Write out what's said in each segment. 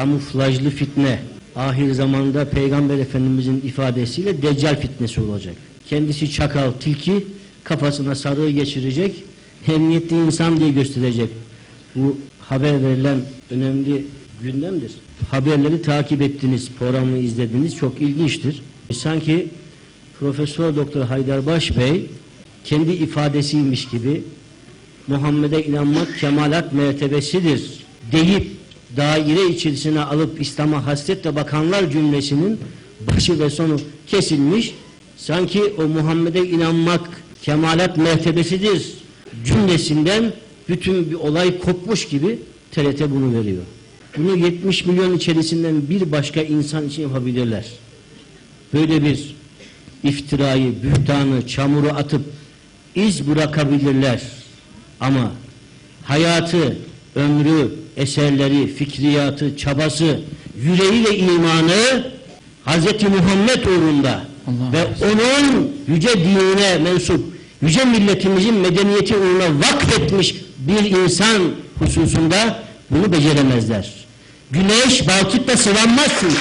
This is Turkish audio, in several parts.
kamuflajlı fitne ahir zamanda Peygamber Efendimizin ifadesiyle deccal fitnesi olacak. Kendisi çakal, tilki kafasına sarığı geçirecek, emniyetli insan diye gösterecek. Bu haber verilen önemli gündemdir. Haberleri takip ettiniz, programı izlediniz. Çok ilginçtir. Sanki Profesör Doktor Haydarbaş Bey kendi ifadesiymiş gibi Muhammed'e inanmak kemalat mertebesidir deyip daire içerisine alıp İslam'a hasretle bakanlar cümlesinin başı ve sonu kesilmiş. Sanki o Muhammed'e inanmak kemalat mertebesidir cümlesinden bütün bir olay kopmuş gibi TRT bunu veriyor. Bunu 70 milyon içerisinden bir başka insan için yapabilirler. Böyle bir iftirayı, bühtanı, çamuru atıp iz bırakabilirler. Ama hayatı, ömrü, eserleri, fikriyatı, çabası, yüreğiyle imanı Hz. Muhammed uğrunda Allah ve onun yüce dinine mensup, yüce milletimizin medeniyeti uğruna vakfetmiş bir insan hususunda bunu beceremezler. Güneş balçıkla sıvanmaz çünkü.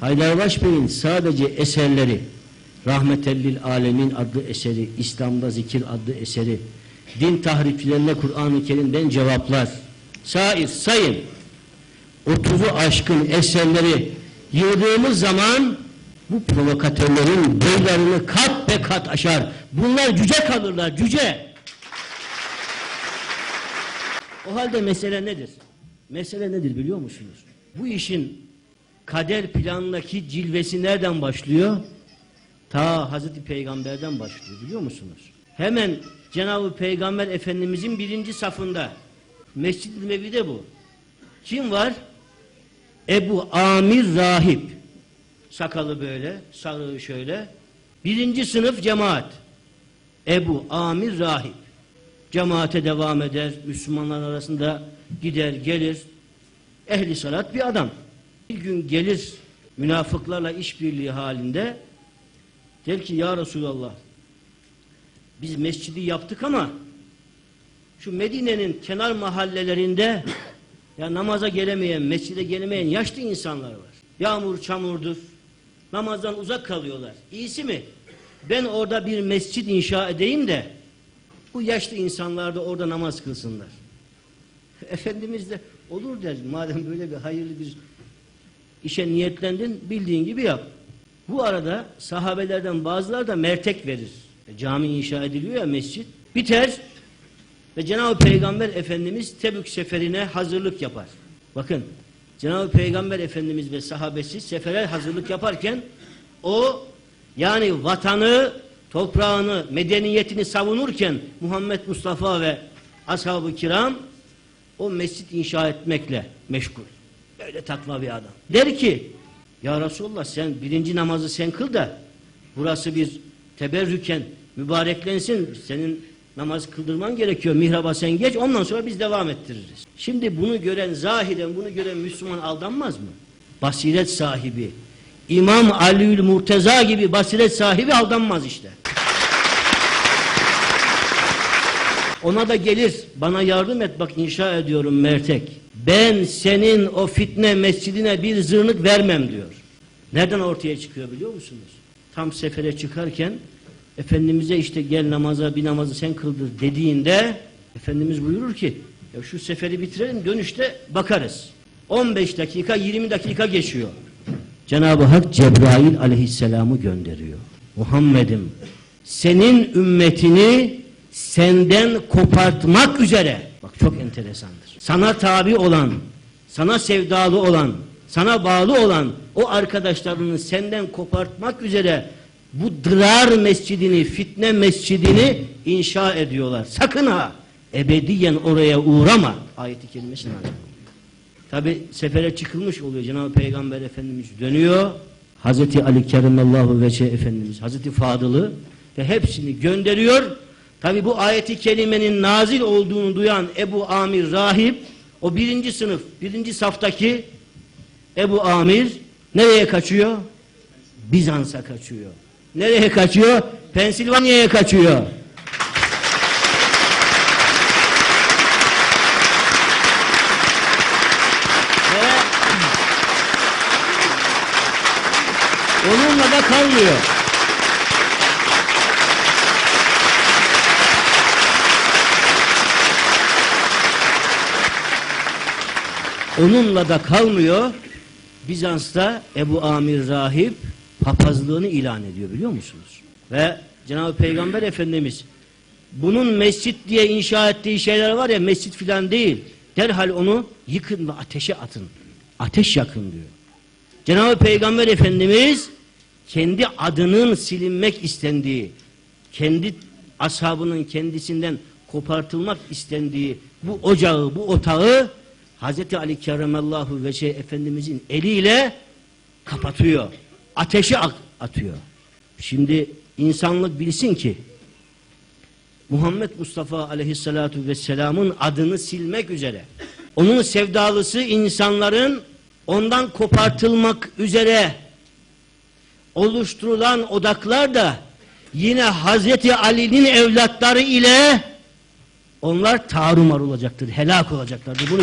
Haydarbaş Bey'in sadece eserleri Rahmetellil Alemin adlı eseri, İslam'da zikir adlı eseri, din tahrifçilerine Kur'an-ı Kerim'den cevaplar. Sair, sayın. 30'u aşkın eserleri yığdığımız zaman bu provokatörlerin boylarını kat be kat aşar. Bunlar cüce kalırlar, cüce. O halde mesele nedir? Mesele nedir biliyor musunuz? Bu işin kader planındaki cilvesi nereden başlıyor? Ta Hazreti Peygamber'den başlıyor biliyor musunuz? Hemen Cenab-ı Peygamber Efendimizin birinci safında Mescid-i Nebi'de bu. Kim var? Ebu Amir Rahip. Sakalı böyle, sarığı şöyle. Birinci sınıf cemaat. Ebu Amir Rahip. Cemaate devam eder, Müslümanlar arasında gider gelir. Ehli salat bir adam. Bir gün gelir münafıklarla işbirliği halinde der ki ya Resulallah biz mescidi yaptık ama şu Medine'nin kenar mahallelerinde ya namaza gelemeyen, mescide gelemeyen yaşlı insanlar var. Yağmur çamurdur. Namazdan uzak kalıyorlar. İyisi mi? Ben orada bir mescid inşa edeyim de bu yaşlı insanlar da orada namaz kılsınlar. Efendimiz de olur der. Madem böyle bir hayırlı bir işe niyetlendin bildiğin gibi yap. Bu arada sahabelerden bazıları da mertek verir. E, cami inşa ediliyor ya mescit. Biter ve Cenab-ı Peygamber Efendimiz Tebük seferine hazırlık yapar. Bakın Cenab-ı Peygamber Efendimiz ve sahabesi sefere hazırlık yaparken o yani vatanı, toprağını, medeniyetini savunurken Muhammed Mustafa ve ashab-ı kiram o mescit inşa etmekle meşgul. Böyle takva bir adam. Der ki ya Resulullah sen birinci namazı sen kıl da burası bir teberrüken mübareklensin. Senin namaz kıldırman gerekiyor. Mihraba sen geç ondan sonra biz devam ettiririz. Şimdi bunu gören zahiren bunu gören Müslüman aldanmaz mı? Basiret sahibi. İmam Aliül Murteza gibi basiret sahibi aldanmaz işte. Ona da gelir bana yardım et bak inşa ediyorum mertek. Ben senin o fitne mescidine bir zırnık vermem diyor. Nereden ortaya çıkıyor biliyor musunuz? Tam sefere çıkarken Efendimiz'e işte gel namaza bir namazı sen kıldır dediğinde Efendimiz buyurur ki ya şu seferi bitirelim dönüşte bakarız. 15 dakika 20 dakika geçiyor. Cenab-ı Hak Cebrail aleyhisselamı gönderiyor. Muhammed'im senin ümmetini senden kopartmak üzere bak çok enteresandır. Sana tabi olan, sana sevdalı olan, sana bağlı olan o arkadaşlarını senden kopartmak üzere bu dırar mescidini, fitne mescidini inşa ediyorlar. Sakın ha ebediyen oraya uğrama. Ayeti kelimesi Tabi sefere çıkılmış oluyor. Cenab-ı Peygamber Efendimiz dönüyor. Hazreti Ali Kerimallahu Veçe Efendimiz, Hazreti Fadıl'ı ve hepsini gönderiyor. Tabi bu ayeti kelimenin nazil olduğunu duyan Ebu Amir Rahip, o birinci sınıf, birinci saftaki Ebu Amir nereye kaçıyor? Bizans'a kaçıyor. Nereye kaçıyor? Pensilvanya'ya kaçıyor. Onunla da kalmıyor. Onunla da kalmıyor. Bizans'ta Ebu Amir Rahip papazlığını ilan ediyor biliyor musunuz? Ve Cenab-ı Peygamber Efendimiz bunun mescit diye inşa ettiği şeyler var ya mescit filan değil. Derhal onu yıkın ve ateşe atın. Ateş yakın diyor. Cenab-ı Peygamber Efendimiz kendi adının silinmek istendiği, kendi ashabının kendisinden kopartılmak istendiği bu ocağı, bu otağı Hz. Ali Kerremallahu ve şey Efendimizin eliyle kapatıyor. Ateşe ak- atıyor. Şimdi insanlık bilsin ki Muhammed Mustafa aleyhissalatu vesselamın adını silmek üzere onun sevdalısı insanların ondan kopartılmak üzere oluşturulan odaklar da yine Hazreti Ali'nin evlatları ile onlar tarumar olacaktır, helak olacaklardır. Bunu